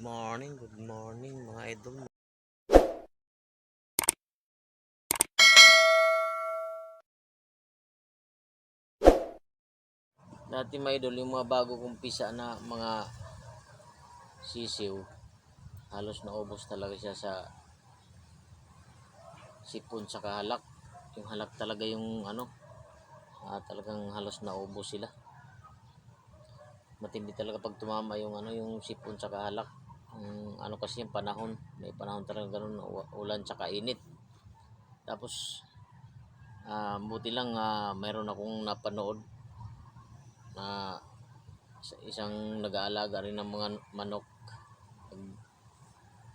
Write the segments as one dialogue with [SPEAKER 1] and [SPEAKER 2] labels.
[SPEAKER 1] morning, good morning mga idol. Dati mga idol, yung mga bago kong pisa na mga sisiw, halos naubos talaga siya sa sipon sa halak. Yung halak talaga yung ano, ah, talagang halos naubos sila. Matindi talaga pag tumama yung ano, yung sipon sa halak. Ang ano kasi yung panahon, may panahon talaga ganun, ulan tsaka init. Tapos, ah, buti lang ah, mayroon akong napanood na sa isang nag-aalaga rin ng mga manok.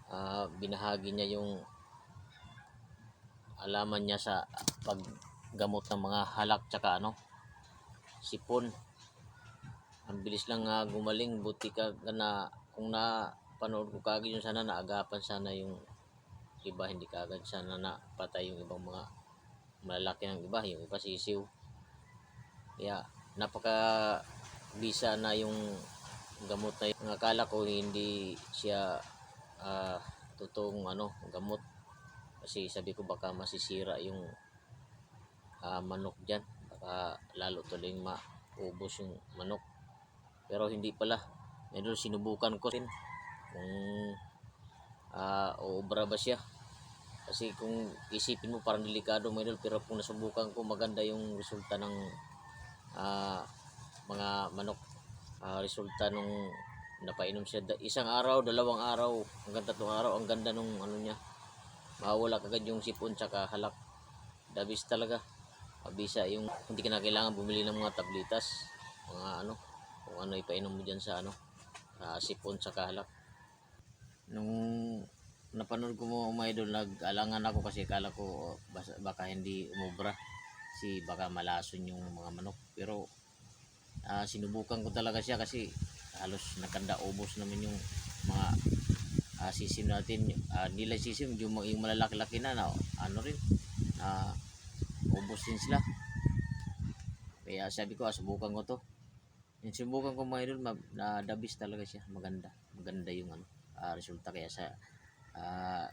[SPEAKER 1] Ah, binahagi niya yung alaman niya sa paggamot ng mga halak tsaka ano, sipon. Ang bilis lang nga gumaling, buti ka na kung na panood ko kagad yun. Sana naagapan sana yung iba. Hindi kagad sana na patay yung ibang mga malalaki ng iba. Yung iba sisiw. Kaya napaka bisa na yung gamot na yung akala ko hindi siya ah, totoong ano gamot. Kasi sabi ko baka masisira yung ah, manok dyan. Baka lalo tuloy maubos yung manok. Pero hindi pala. Medyo sinubukan ko rin kung ah uubra ba siya? Kasi kung isipin mo parang delikado mo idol pero kung nasubukan ko maganda yung resulta ng ah, mga manok. Ah, resulta nung napainom siya. Isang araw dalawang araw hanggang tatlong araw ang ganda nung ano niya. Mawala kagad yung sipon tsaka halak. Dabis talaga. Mabisa yung hindi ka na kailangan bumili ng mga tablitas mga ano kung ano ipainom mo dyan sa ano sa sipon tsaka halak nung napanood ko mo mga idol nag-alangan ako kasi kala ko baka hindi umubra. Si baka malason yung mga manok. Pero ah, sinubukan ko talaga siya kasi halos nakanda ubos naman yung mga ah, sisim natin. Uh, nila sisim yung, yung malalaki-laki na, na ano rin na ubos din sila. Kaya sabi ko ah, subukan ko to. Yung subukan ko mga idol na dabis talaga siya. Maganda. Maganda yung ano ah, resulta kaya sa ah,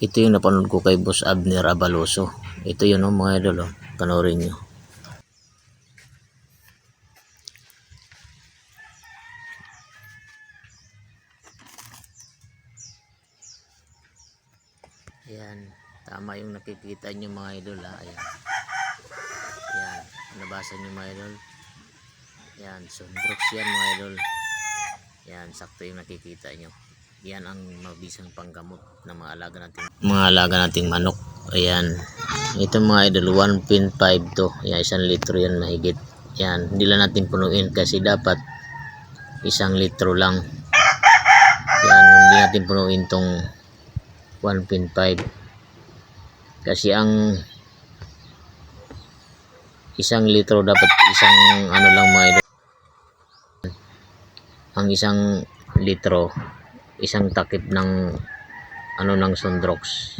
[SPEAKER 1] ito yung napanood ko kay Boss Abner Abaloso ito yun oh, mga idol oh. panoorin nyo Ayan, tama yung nakikita nyo mga idol ha. Ayan. Ayan, nabasa nyo mga idol. Ayan, sundrox yan mga idol. Ayan, sakto yung nakikita nyo. Yan ang mabisang panggamot ng mga alaga natin. Mga alaga nating manok. Ayan. Ito mga idol, 1.5 to. Ayan, isang litro yan mahigit. Ayan, hindi lang natin punuin kasi dapat isang litro lang. Ayan, hindi natin punuin tong 1.5 kasi ang isang litro dapat isang ano lang mga idol ang isang litro isang takip ng ano ng Sundrox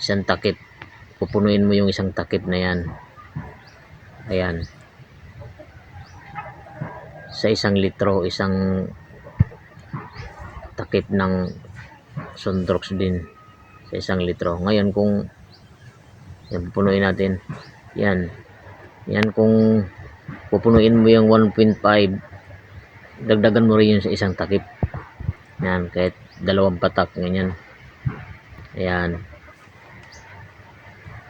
[SPEAKER 1] isang takip pupunuin mo yung isang takip na yan ayan sa isang litro isang takip ng Sundrox din sa isang litro. Ngayon kung yan, pupunuin natin. Yan. Yan kung pupunuin mo yung 1.5 dagdagan mo rin yun sa isang takip. Yan, kahit dalawang patak ganyan. Ayan.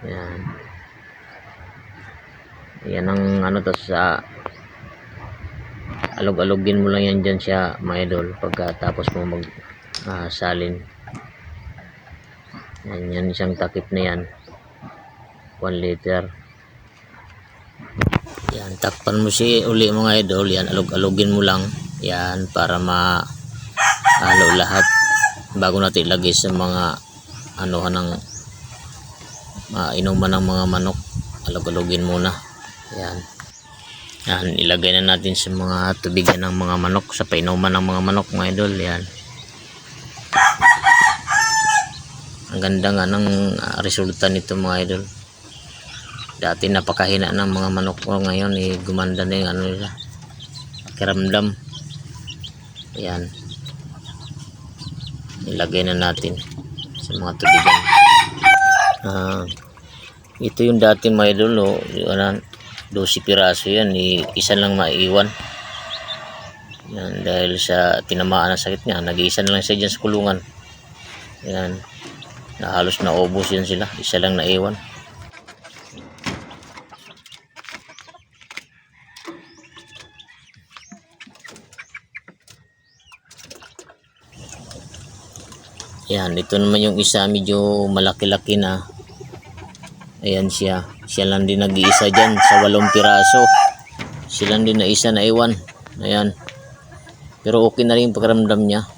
[SPEAKER 1] Ayan. Yan ang ano to sa alog-alogin mo lang yan dyan siya mga idol pagkatapos mo mag ah, salin yan, yan isang takip na yan 1 liter yan takpan mo si uli mga idol yan alog-alogin mo lang yan para ma halo lahat. Bago natin ilagay sa mga ano ng mainuman ng mga manok alog-alogin muna. Yan. Yan ilagay na natin sa mga tubigan ng mga manok sa painuman ng mga manok mga idol. Yan. Ang ganda nga ng ah, resulta nito mga idol. Dati napakahina ng mga manok ko ngayon eh, gumanda na yung ano nila kiramdam yan ilagay na natin sa mga tubigan. Ah, ito yung dati mga idol, oh, Yan, 12 piraso yan, isa lang maiwan. Yan, dahil sa tinamaan ng sakit niya, nag-iisa na lang siya dyan sa kulungan. Yan, na halos naubos yan sila, isa lang naiwan. Yan, ito naman yung isa medyo malaki-laki na. Ayan siya. Siya lang din nag-iisa dyan sa walong piraso. Siya lang din na isa na iwan. Ayan. Pero okay na rin pakiramdam niya.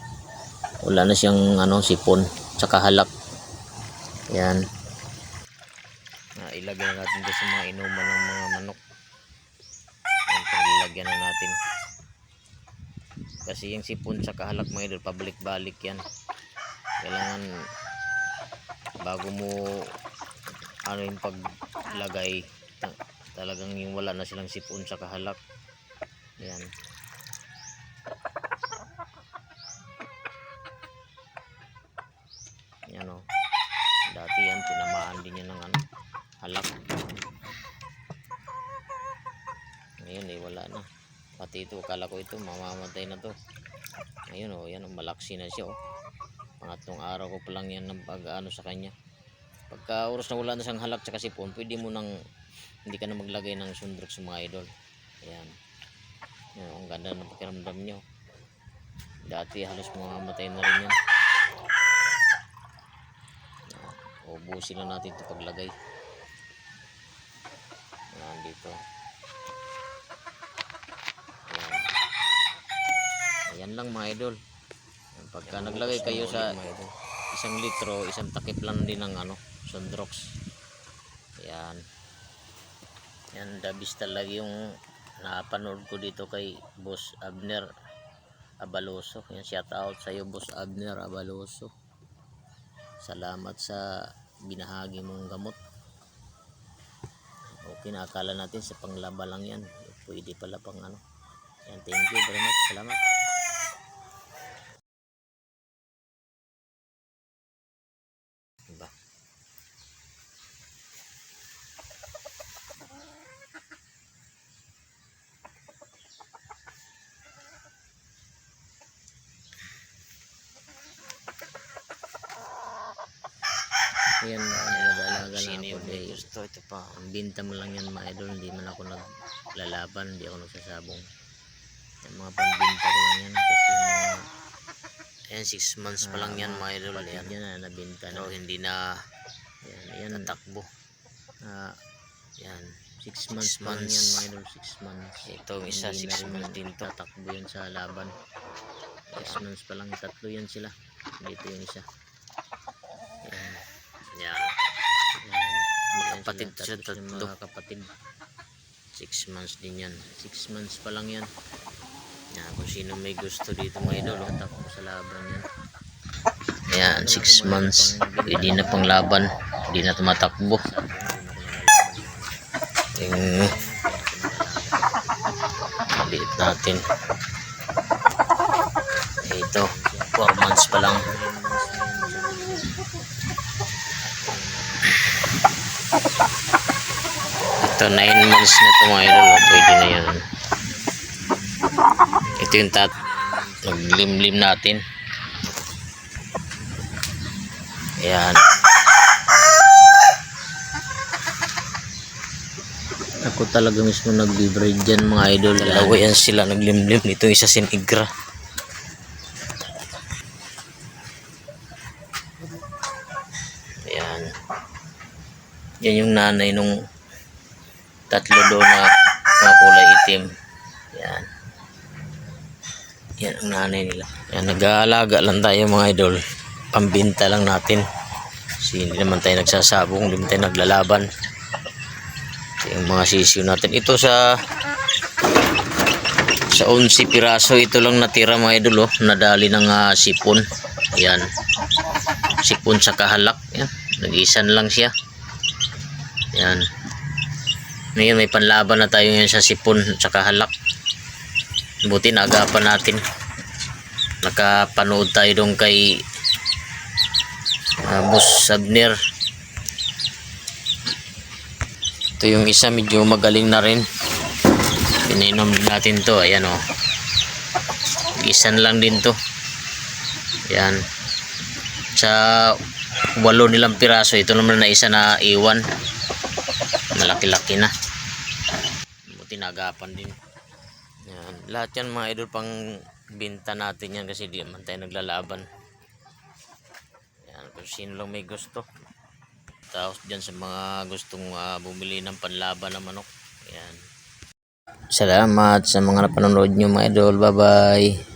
[SPEAKER 1] Wala na siyang ano, sipon. Tsaka halak. Ayan. Ah, na natin dito sa mga inuman ng mga manok. Ayan, na natin. Kasi yung sipon tsaka halak mga idol, pabalik-balik yan kailangan bago mo ano yung paglagay ta- talagang yung wala na silang sipon sa kahalak. Yan yan o dati yan tinamaan din yan ng ano halak. Ngayon eh wala na. Pati ito akala ko ito mamamatay na to. Ngayon o yan o malaksi na siya o pangatlong araw ko pa lang yan ng pag-ano sa kanya. Pagka oras na wala na siyang halak sa sipon pwede mo nang hindi ka na maglagay ng sundrok sa mga idol. Ayan. Yan, ang ganda ng pakiramdam nyo dati halos mamamatay na rin yan ubusin lang natin ito paglagay. Yan dito. Ayan. Ayan lang mga idol Pagka naglagay kayo sa isang litro, isang takip lang din ng ano, Sundrox. Yan. Yan, dabis talaga yung napanood ko dito kay Boss Abner Abaloso. Yan, shout out sa iyo Boss Abner Abaloso. Salamat sa binahagi mong gamot. Okay, nakakala natin sa panglaba lang yan. Pwede pala pang ano. Yan, thank you very much. Salamat. Yan, nag-alaga lang ako dahil gusto ito pa. Ang binta mo lang yan mga idol, hindi man ako naglalaban, hindi ako nagsasabong. Yung mga pambinta ko lang yan kasi yung mga Ayan, 6 months pa lang yan mga idol. Yan, yan na nabinta na. So, hindi na yan, yan, tatakbo. Ah, yan. 6 months pa lang yan mga idol. 6 months. Ito, isa 6 months din to. Tatakbo yan sa laban. 6 months pa lang. Tatlo yan sila. Dito yung isa. Yan. Yan. Yan. Kapatid siya tatlo. Mga kapatid. 6 months din yan. 6 months pa lang yan. Yan, kung sino may gusto dito mga idol, oh, takbo sa laban yan. Yan, 6 months. Pwede na pang laban. Hindi na tumatakbo. Yung maliit natin. Ito, 4 months pa lang. Ito, 9 months na ito mga idol. oh. Pwede na yan. Ito yung tat naglimlim natin. Ayan. Ako talaga mismo nag-vibrate dyan mga idol. Dalawa yan sila naglimlim. Ito isa sinigra. Ayan. Yan yung nanay nung tatlo doon na mga kulay itim. Yan. Yan ang nanay nila. Yan, nag-aalaga lang tayo mga idol. Pambinta lang natin. Kasi hindi naman tayo nagsasabong, hindi tayo naglalaban. Ito yung mga sisiyo natin. Ito sa sa 11 piraso ito lang natira mga idol oh. Nadali ng ah, sipon. Yan. Sipon sa kahalak. Yan. Nag-isan lang siya. Yan. Ngayon may panlaban na tayo ngayon sa sipon at saka halak. Buti naagapan natin. Nakapanood tayo doon kay Ah, Boss Abner. Ito yung isa medyo magaling na rin. Pininom natin to. Ayan o. Isan lang din to. Ayan. Sa walo nilang piraso. Ito naman na isa na iwan. Malaki-laki na. Buti nagapan din. Yan. Lahat yan mga idol pang binta natin yan kasi di naman tayo naglalaban. Yan. Kung sino lang may gusto. Tapos dyan sa mga gustong ah, bumili ng panlaban ng manok. Yan. Salamat sa mga napanonood nyo mga idol. Bye bye.